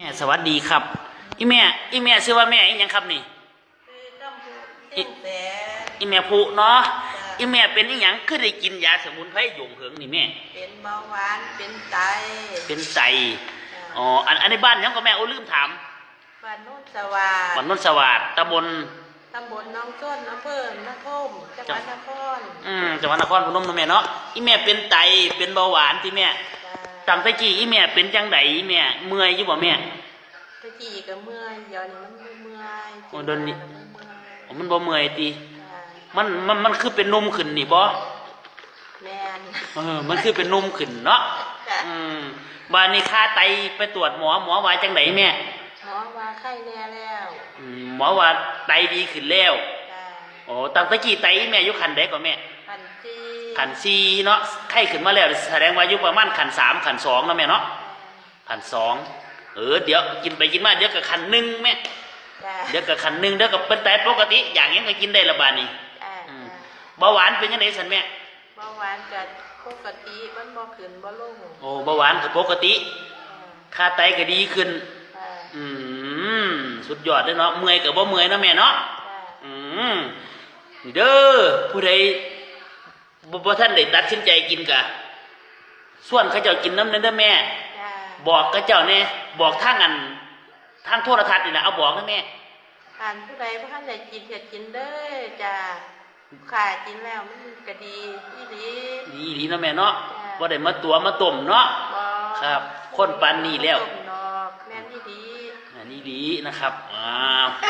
แม่สวัสดีครับ อีแม่ อีแม่ชื่อว่าแม่อีหยังครับนี่ คือกำพูเส้นแสนอีแม่ผู้เนาะจ้ะอีแม่เป็นอีหยังคือได้กินยาสมุนไพรหยงเหิงนี่แม่ เป็นเบาหวานเป็นไตเป็นไต อ๋อ อันอันในบ้านหยังก็แม่โอ้ลืมถามบ้านโนนสว่างบ้านนนสวัสดิ์ตำบล ตำบลหน้องส้นอำเภอนครจังหวัดนครอืมจังหวัดนครพนมเนาะแม่เนาะ อีแม่เป็นไต เป็นเบาหวานที่แม่จ้า ตั้งแต่กี้อีแม่เป็นจังไดอีแม่เมื่อยอยู่บ่แม่ ตะกี้ก็เมื่อยเดี๋ยวนี้มันบ่เมื่อยโอ้เดี๋ยวนี้กินยาแล้วอ๋อมันบ่เมื่อยติมันเมื่อยมันมันมันคือเป็นนมขึ้นนี่บ่จ้าแม่นเออมันคือเป็นนมขึ้นเนาะจ้ะอืมบ้านนี้ค่าไตไปตรวจหมอหมอว่าจังไดแม่หมอว่าไข้แน่แล้วอืมหมอว่าไตดีขึ้นแล้วจ้าโอ้ตั้งแต่กี้ไตแม่อยู่ขันใดก็แม่ขันจี ขันสี่เนาะไข้ขึ้นมาแล้วแสดงว่าอยู่ประมาณขันสามขันสองเนาะแม่เนาะขันสองเออเดี๋ยวกินไปกินมาเดี๋ยวก็ขันหนึ่งแม่จ้าเดี๋ยวก็ขันหนึ่งเดี๋ยวก็เป็นไตปกติ อย่างนี้ก็กินได้ละบาดนี้จ้าอืมจ้าเบาหวานเป็นยังไงสันแม่เบาหวานก็ปกติมันบ่ขึ้นบ่ลงโอ้เบาหวานก็ปกติค่าไตก็ดีขึ้นจ้าอืมสุดยอดเลยเนาะเมื่อยกับบ่เมื่อยเนาะแม่เนาะจ้าอืมนี่เด้อผู้ใด บ่บ่ท่านได้ตัดสินใจกินกะส่วนเขาเจ้ากินน้ำนั้นเด้อแม่จ้าบอกเขาเจ้าแน่บอกทางอันทางโทรทัศน์นี่นะเอาบอกให้แม่อ่านผู้ใดบ่ทันได้กินก็กินเด้อจ้าขากินแล้วมันก็ดีอีหลีดีดีเนาะแม่เนาะจ้ะบ่ได้มาตัวมาต้มเนาะบ่ครับ คนปานนี้แล้วต้มดอกแม่นอีหลีอันนี้ดีนะครับอ้าวขอบคุณครับ